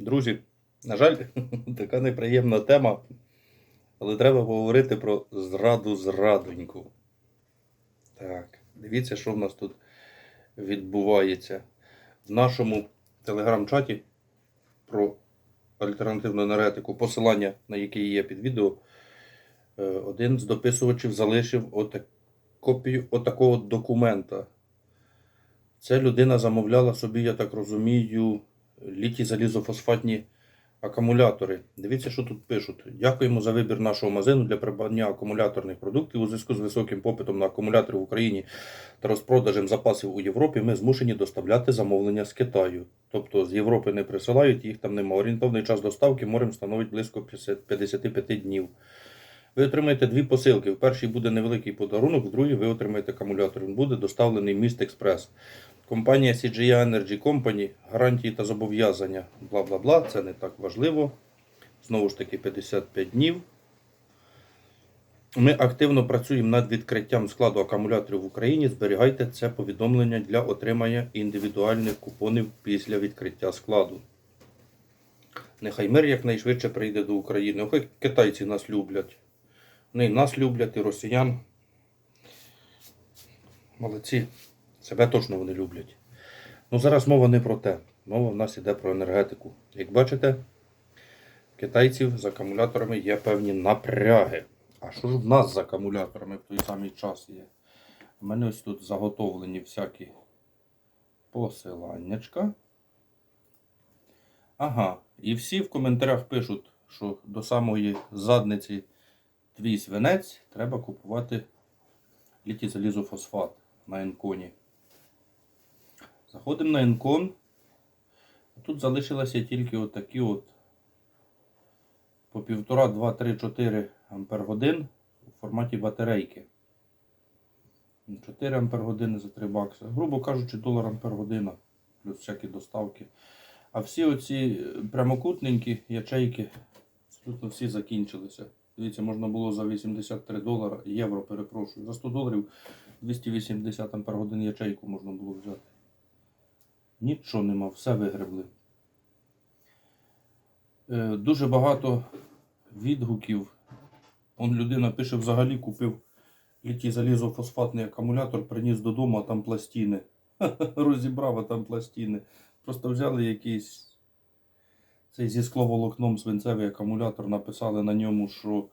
Друзі, на жаль, така неприємна тема, але треба поговорити про зраду зрадоньку. Так, дивіться, що в нас тут відбувається. В нашому телеграм-чаті про альтернативну енергетику, посилання на яке є під відео, е, один з дописувачів залишив отак, копію отакого документа. Це людина замовляла собі, я так розумію, літі залізофосфатні акумулятори. Дивіться, що тут пишуть. Дякуємо за вибір нашого магазину для придбання акумуляторних продуктів у зв'язку з високим попитом на акумулятори в Україні та розпродажем запасів у Європі. Ми змушені доставляти замовлення з Китаю. Тобто з Європи не присилають, їх там немає. Орієнтовний час доставки морем становить близько 50 55 днів. Ви отримаєте дві посилки. В першій буде невеликий подарунок, в другій ви отримаєте акумулятор. Він буде доставлений міст Експрес. Компанія CGI Energy Company, гарантії та зобов'язання, бла бла бла, це не так важливо. Знову ж таки, 55 днів. Ми активно працюємо над відкриттям складу акумуляторів в Україні. Зберігайте це повідомлення для отримання індивідуальних купонів після відкриття складу. Нехай мир якнайшвидше прийде до України. Охай китайці нас люблять. Вони нас люблять, і росіян. Молодці. Себе точно вони люблять. Ну зараз мова не про те. Мова в нас іде про енергетику. Як бачите, китайців з акумуляторами є певні напряги. А що ж в нас з акумуляторами в той самий час є? У мене ось тут заготовлені всякі посиланнячка. Ага, і всі в коментарях пишуть, що до самої задниці твій свинець треба купувати літій залізофосфат на енконі. Заходимо на енкон. Тут залишилося тільки отакі от по 1,5, 2, 3, 4 ампер годин у форматі батарейки. 4 ампер години за 3 бакси. Грубо кажучи, долар ампер година, плюс всякі доставки. А всі оці прямокутненькі ячейки абсолютно всі закінчилися. Дивіться, можна було за 83 долара, євро, перепрошую, за 100 доларів 280 ампер годин ячейку можна було взяти. Нічого нема, все вигребли. Е, Дуже багато відгуків. Он людина пише, взагалі купив літій залізофосфатний акумулятор, приніс додому, а там пластини. Розібрав, а там пластини. Просто взяли якийсь цей зі скловолокном свинцевий акумулятор, написали на ньому, що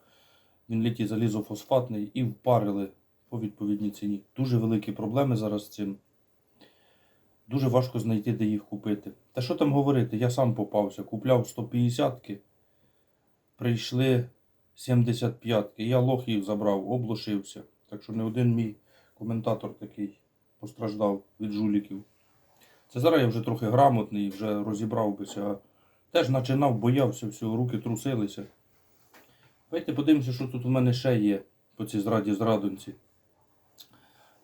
він літій залізофосфатний і впарили по відповідній ціні. Дуже великі проблеми зараз з цим. Дуже важко знайти, де їх купити. Та що там говорити? Я сам попався. Купляв 150-ки, прийшли 75-ки. Я лох їх забрав, облошився. Так що не один мій коментатор такий постраждав від жуліків. Це зараз я вже трохи грамотний, вже розібрав бися. Теж починав, боявся всього, руки трусилися. Давайте подивимося, що тут у мене ще є по цій зраді зрадонці.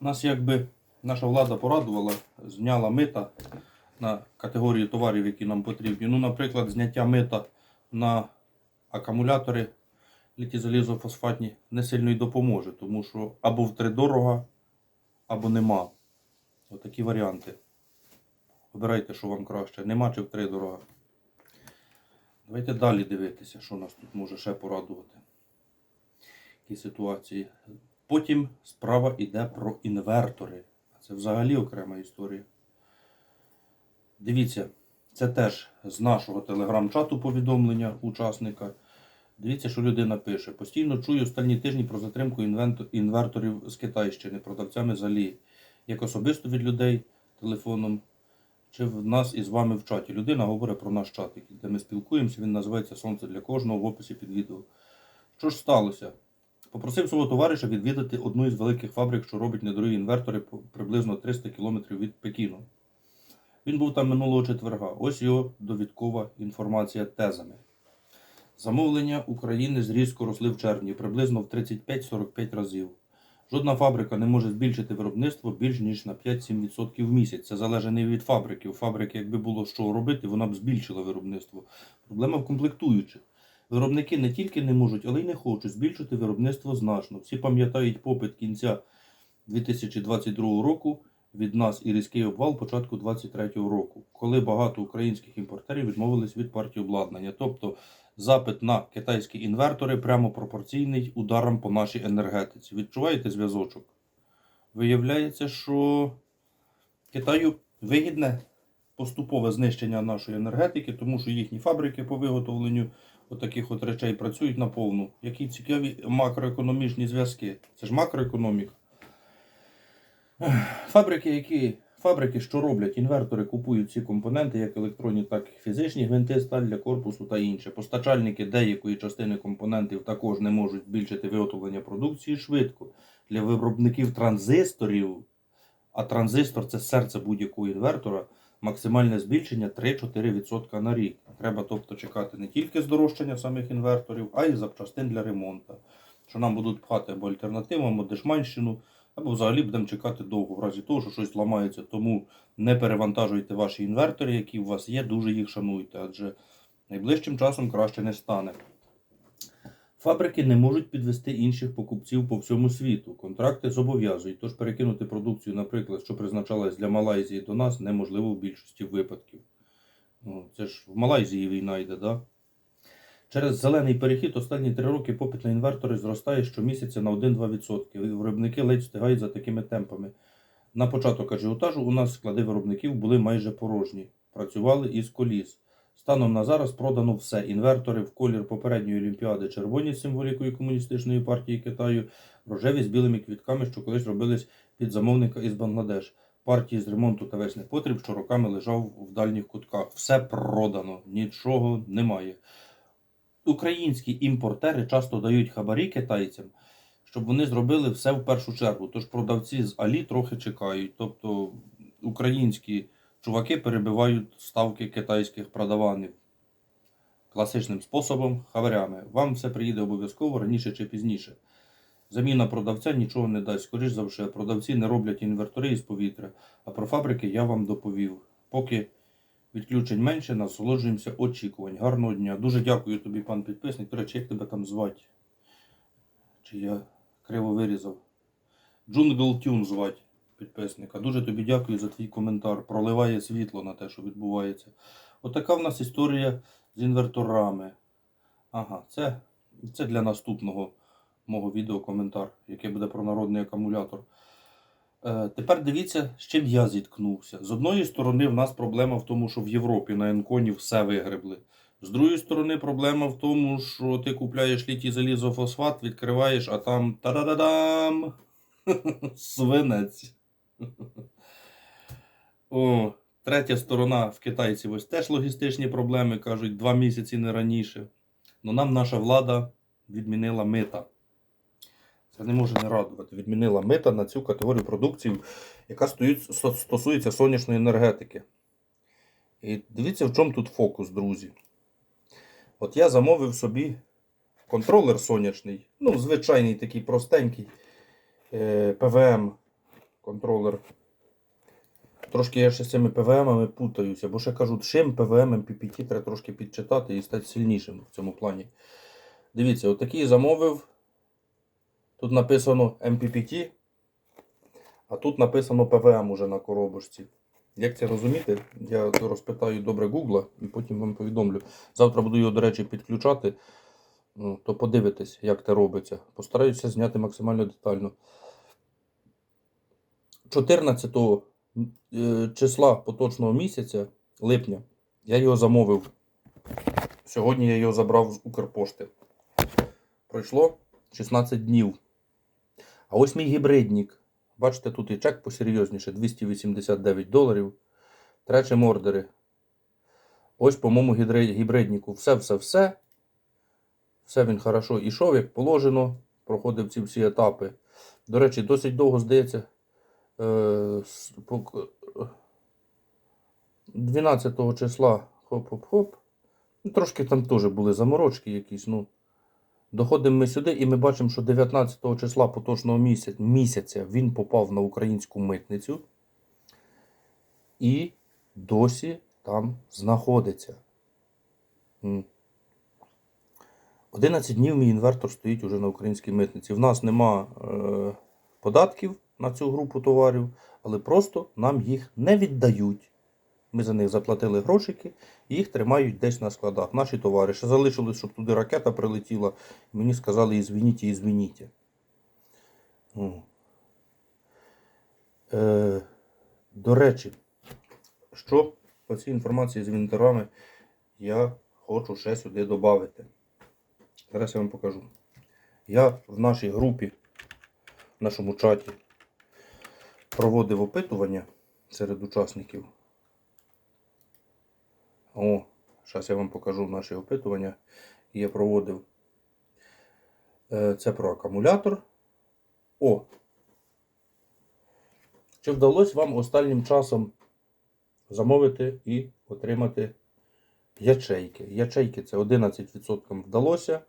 Нас якби наша влада порадувала, зняла мита на категорії товарів, які нам потрібні. Ну, наприклад, зняття мита на акумулятори літізалізофосфатні не сильно й допоможе, тому що або втридорога, або нема. Отакі варіанти. Обирайте, що вам краще. Нема чи втридорога. Давайте далі дивитися, що нас тут може ще порадувати. Які ситуації. Потім справа йде про інвертори. Це взагалі окрема історія. Дивіться, це теж з нашого телеграм-чату повідомлення учасника. Дивіться, що людина пише. Постійно чую останні тижні про затримку інверторів з Китайщини, продавцями з. Як особисто від людей телефоном, чи в нас із вами в чаті. Людина говорить про наш чат, де ми спілкуємося. Він називається Сонце для кожного в описі під відео. Що ж сталося? Попросив свого товариша відвідати одну із великих фабрик, що робить недорогі інвертори приблизно 300 км від Пекіну. Він був там минулого четверга. Ось його довідкова інформація тезами. Замовлення України зрізко росли в червні приблизно в 35-45 разів. Жодна фабрика не може збільшити виробництво більш ніж на 5-7% в місяць. Це залежить не від фабрики. У фабрики, якби було що робити, вона б збільшила виробництво. Проблема в комплектуючих. Виробники не тільки не можуть, але й не хочуть збільшити виробництво значно. Всі пам'ятають попит кінця 2022 року, від нас і різкий обвал початку 23-го року, коли багато українських імпортерів відмовились від партії обладнання. Тобто запит на китайські інвертори прямо пропорційний ударам по нашій енергетиці. Відчуваєте зв'язочок? Виявляється, що Китаю вигідне поступове знищення нашої енергетики, тому що їхні фабрики по виготовленню отаких от речей працюють наповну. Які цікаві макроекономічні зв'язки. Це ж макроекономіка. Фабрики, які, фабрики, що роблять інвертори, купують ці компоненти, як електронні, так і фізичні гвинти, сталь для корпусу та інше. Постачальники деякої частини компонентів також не можуть збільшити виготовлення продукції швидко. Для виробників транзисторів, а транзистор це серце будь-якого інвертора, максимальне збільшення 3-4% на рік. Треба тобто чекати не тільки здорожчання самих інверторів, а й запчастин для ремонту. Що нам будуть пхати або альтернативу, або дешманщину, або взагалі будемо чекати довго, в разі того, що щось ламається. Тому не перевантажуйте ваші інвертори, які у вас є, дуже їх шануйте, адже найближчим часом краще не стане. Фабрики не можуть підвести інших покупців по всьому світу. Контракти зобов'язують, тож перекинути продукцію, наприклад, що призначалась для Малайзії до нас, неможливо в більшості випадків. Ну, це ж в Малайзії війна йде, да? Через зелений перехід останні три роки попит на інвертори зростає щомісяця на 1-2%. Виробники ледь встигають за такими темпами. На початок ажіотажу у нас склади виробників були майже порожні. Працювали із коліс. Станом на зараз продано все. Інвертори в колір попередньої олімпіади червоні з символікою комуністичної партії Китаю, рожеві з білими квітками, що колись робились під замовника із Бангладеш. Партії з ремонту та весь непотріб, що роками лежав в дальніх кутках. Все продано, нічого немає. Українські імпортери часто дають хабарі китайцям, щоб вони зробили все в першу чергу. Тож продавці з Алі трохи чекають. Тобто українські чуваки перебивають ставки китайських продаванів класичним способом, хабарями. Вам все приїде обов'язково раніше чи пізніше. Заміна продавця нічого не дасть. Скоріш за все, продавці не роблять інвертори із повітря, а про фабрики я вам доповів. Поки відключень менше, насолоджуємося очікувань. Гарного дня. Дуже дякую тобі, пан підписник. До речі, як тебе там звати? Чи я криво вирізав? Джунгл Тюн звати підписника. Дуже тобі дякую за твій коментар. Проливає світло на те, що відбувається. Отака в нас історія з інверторами. Ага, це, це для наступного мого відео коментар, яке буде про народний акумулятор. Е, тепер дивіться, з чим я зіткнувся. З одної сторони, в нас проблема в тому, що в Європі на Енконі все вигребли. З другої сторони, проблема в тому, що ти купляєш літій залізофосфат, відкриваєш, а там та-да-да-дам! Свинець. О, третя сторона в китайців ось теж логістичні проблеми, кажуть, два місяці не раніше. Но нам наша влада відмінила мита. Це не може не радувати. Відмінила мита на цю категорію продукції, яка стосується сонячної енергетики. І дивіться, в чому тут фокус, друзі. От я замовив собі контролер сонячний, ну, звичайний такий простенький е, ПВМ контролер. Трошки я ще з цими ПВМами путаюся, бо ще кажуть, чим ПВМ MPPT треба трошки підчитати і стати сильнішим в цьому плані. Дивіться, отакий замовив. Тут написано MPPT, а тут написано ПВМ уже на коробочці. Як це розуміти, я розпитаю добре Гугла і потім вам повідомлю. Завтра буду його, до речі, підключати. Ну, то подивитесь, як це робиться. Постараюся зняти максимально детально. 14 е, числа поточного місяця, липня, я його замовив. Сьогодні я його забрав з Укрпошти. Пройшло 16 днів. А ось мій гібридник. Бачите, тут і чек посерйозніше 289 доларів. Тречим ордери. Ось, по моєму гідри- гібриднику все-все-все. Все він хорошо ішов, як положено. Проходив ці всі етапи. До речі, досить довго здається. е, с- пок- е, 12 числа хоп-хоп-хоп. Ну, Трошки там теж були заморочки якісь. ну. Доходимо ми сюди і ми бачимо, що 19 числа поточного місяця, він попав на українську митницю і досі там знаходиться. 11 днів мій інвертор стоїть уже на українській митниці. В нас нема е, податків, на цю групу товарів, але просто нам їх не віддають. Ми за них заплатили грошики, і їх тримають десь на складах. Наші товари. Ще залишилось, щоб туди ракета прилетіла. Мені сказали, ізвініть, ізвініть. Е, до речі, що по цій інформації з інвентарами я хочу ще сюди додати. Зараз я вам покажу. Я в нашій групі, в нашому чаті, проводив опитування серед учасників. О, зараз я вам покажу наші опитування. Я проводив. Е, Це про акумулятор. О! Чи вдалося вам останнім часом замовити і отримати ячейки? Ячейки це 11% вдалося.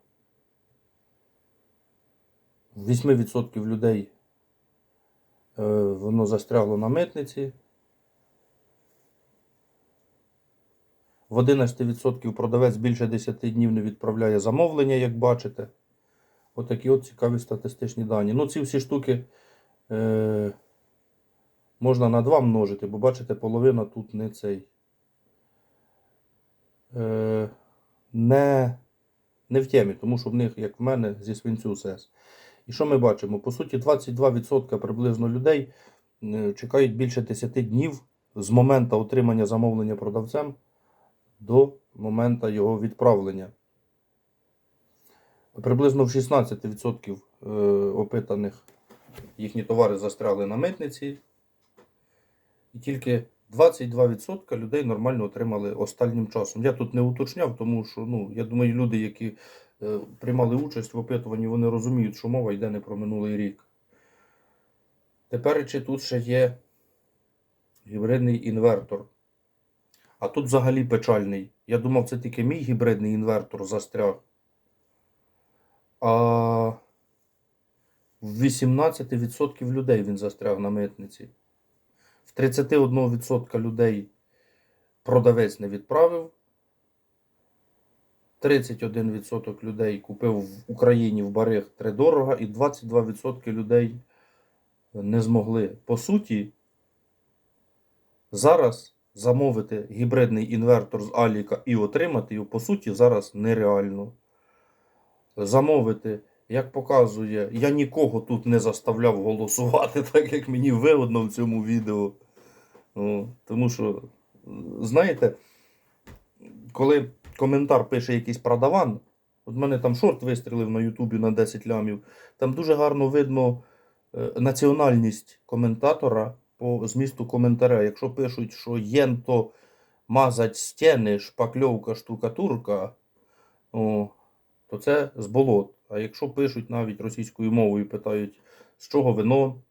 8% людей е, воно застрягло на митниці. В 11% продавець більше 10 днів не відправляє замовлення, як бачите. Отакі от цікаві статистичні дані. Ну, ці всі штуки е, можна на 2 множити, бо бачите, половина тут не цей. Е, не, не в темі, тому що в них, як в мене, зі свинцю сес. І що ми бачимо? По суті, 22% приблизно людей е, чекають більше 10 днів з моменту отримання замовлення продавцем до моменту його відправлення. Приблизно в 16% е, опитаних їхні товари застряли на митниці. І тільки 22% людей нормально отримали останнім часом. Я тут не уточняв, тому що ну, я думаю, люди, які е, приймали участь в опитуванні, вони розуміють, що мова йде не про минулий рік. Тепер чи тут ще є гібридний інвертор. А тут взагалі печальний. Я думав, це тільки мій гібридний інвертор застряг. А в 18% людей він застряг на митниці. В 31% людей продавець не відправив. 31% людей купив в Україні в бариг тридорога, і 22% людей не змогли. По суті, зараз замовити гібридний інвертор з Аліка і отримати його, по суті, зараз нереально. Замовити, як показує, я нікого тут не заставляв голосувати, так як мені вигодно в цьому відео. О, тому що, знаєте, коли коментар пише якийсь продаван, от мене там шорт вистрілив на Ютубі на 10 лямів, там дуже гарно видно е, національність коментатора по змісту коментаря. Якщо пишуть, що єнто мазать стіни, шпакльовка, штукатурка, о, то це з болот. А якщо пишуть навіть російською мовою, питають, з чого вино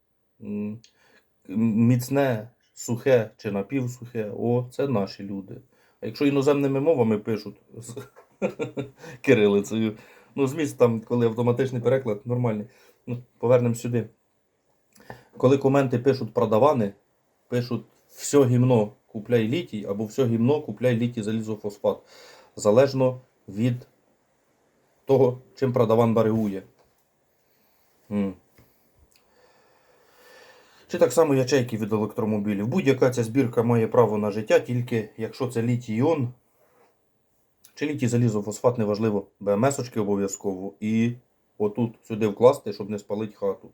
міцне, сухе чи напівсухе, о, це наші люди. А якщо іноземними мовами пишуть з кирилицею, ну, зміст там, коли автоматичний переклад, нормальний. Ну, повернемо сюди. Коли коменти пишуть продавани, пишуть все гімно купляй літій, або все гімно купляй літій залізофосфат. Залежно від того, чим продаван баригує. М. Чи так само ячейки від електромобілів. Будь-яка ця збірка має право на життя, тільки якщо це літій іон, чи літій залізофосфат, неважливо, БМС-очки обов'язково. І отут сюди вкласти, щоб не спалити хату.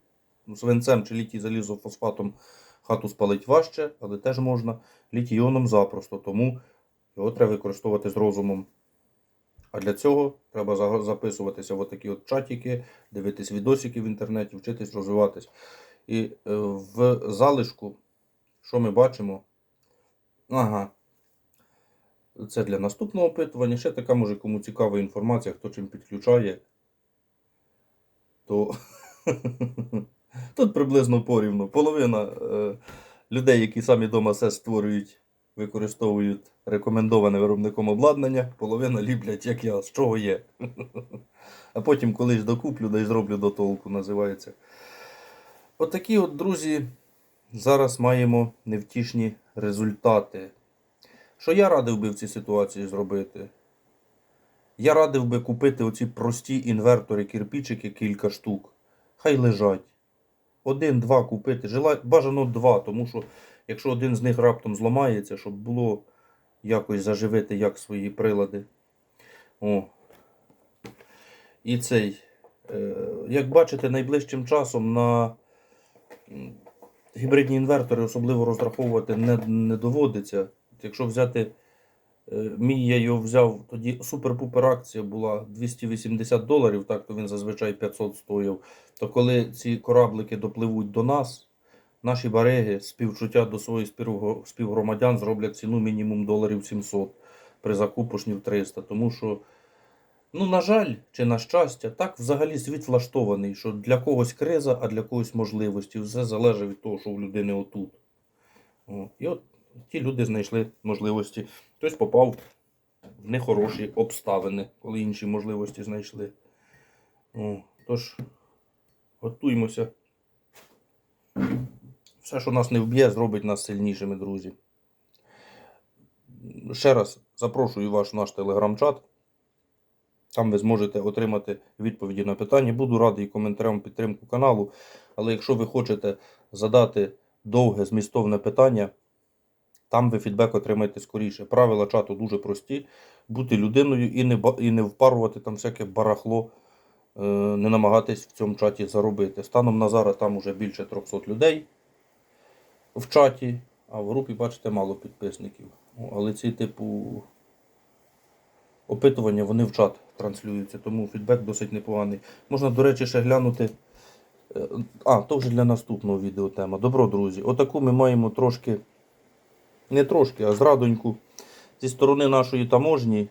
Ну, Свинцем чи літій залізофосфатом хату спалить важче, але теж можна. Літій іоном запросто, тому його треба використовувати з розумом. А для цього треба записуватися в такі от чатики, дивитись відосики в інтернеті, вчитись розвиватись. І е, в залишку, що ми бачимо? Ага. Це для наступного опитування. Ще така, може, кому цікава інформація, хто чим підключає. То тут приблизно порівну. Половина е, людей, які самі вдома все створюють, використовують рекомендоване виробником обладнання, половина ліплять, як я, з чого є. А потім колись докуплю, да й зроблю до толку, називається. Отакі от, друзі, зараз маємо невтішні результати. Що я радив би в цій ситуації зробити? Я радив би купити оці прості інвертори, кирпичики, кілька штук. Хай лежать. Один-два купити. Бажано два, тому що якщо один з них раптом зламається, щоб було якось заживити як свої прилади. О. І цей. Е, як бачите, найближчим часом на гібридні інвертори особливо розраховувати не, не доводиться. Якщо взяти мій, я його взяв, тоді супер-пупер акція була 280 доларів, так то він зазвичай 500 стоїв. То коли ці кораблики допливуть до нас, наші бариги співчуття до своїх співгромадян зроблять ціну мінімум доларів 700 при закупошні в 300. Тому що, ну, на жаль, чи на щастя, так взагалі світ влаштований, що для когось криза, а для когось можливості. Все залежить від того, що в людини отут. І от ті люди знайшли можливості. Хтось попав в нехороші обставини, коли інші можливості знайшли. О, тож, готуймося. Все, що нас не вб'є, зробить нас сильнішими, друзі. Ще раз запрошую вас в наш телеграм-чат. Там ви зможете отримати відповіді на питання. Буду радий коментарям підтримку каналу. Але якщо ви хочете задати довге змістовне питання, там ви фідбек отримаєте скоріше. Правила чату дуже прості. Бути людиною і не, і не впарувати там всяке барахло, е, не намагатись в цьому чаті заробити. Станом на зараз там уже більше 300 людей в чаті, а в групі, бачите, мало підписників. Але ці типу опитування вони в чат транслюються, тому фідбек досить непоганий. Можна, до речі, ще глянути. е, А, то вже для наступного відео тема. Добро, друзі. Отаку ми маємо трошки, не трошки, а зрадоньку зі сторони нашої таможні.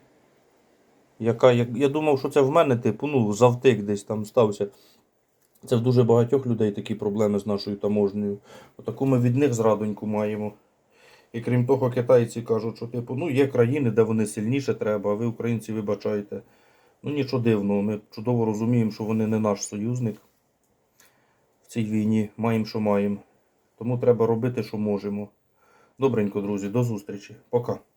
Яка, як, я думав, що це в мене, типу, ну, завтик десь там стався. Це в дуже багатьох людей такі проблеми з нашою таможнею. Отаку ми від них зрадоньку маємо. І крім того, китайці кажуть, що типу, ну є країни, де вони сильніше треба, а ви, українці, вибачайте. Ну нічого дивного, ми чудово розуміємо, що вони не наш союзник в цій війні. Маємо, що маємо. Тому треба робити, що можемо. Добренько, друзі, до зустрічі. Пока.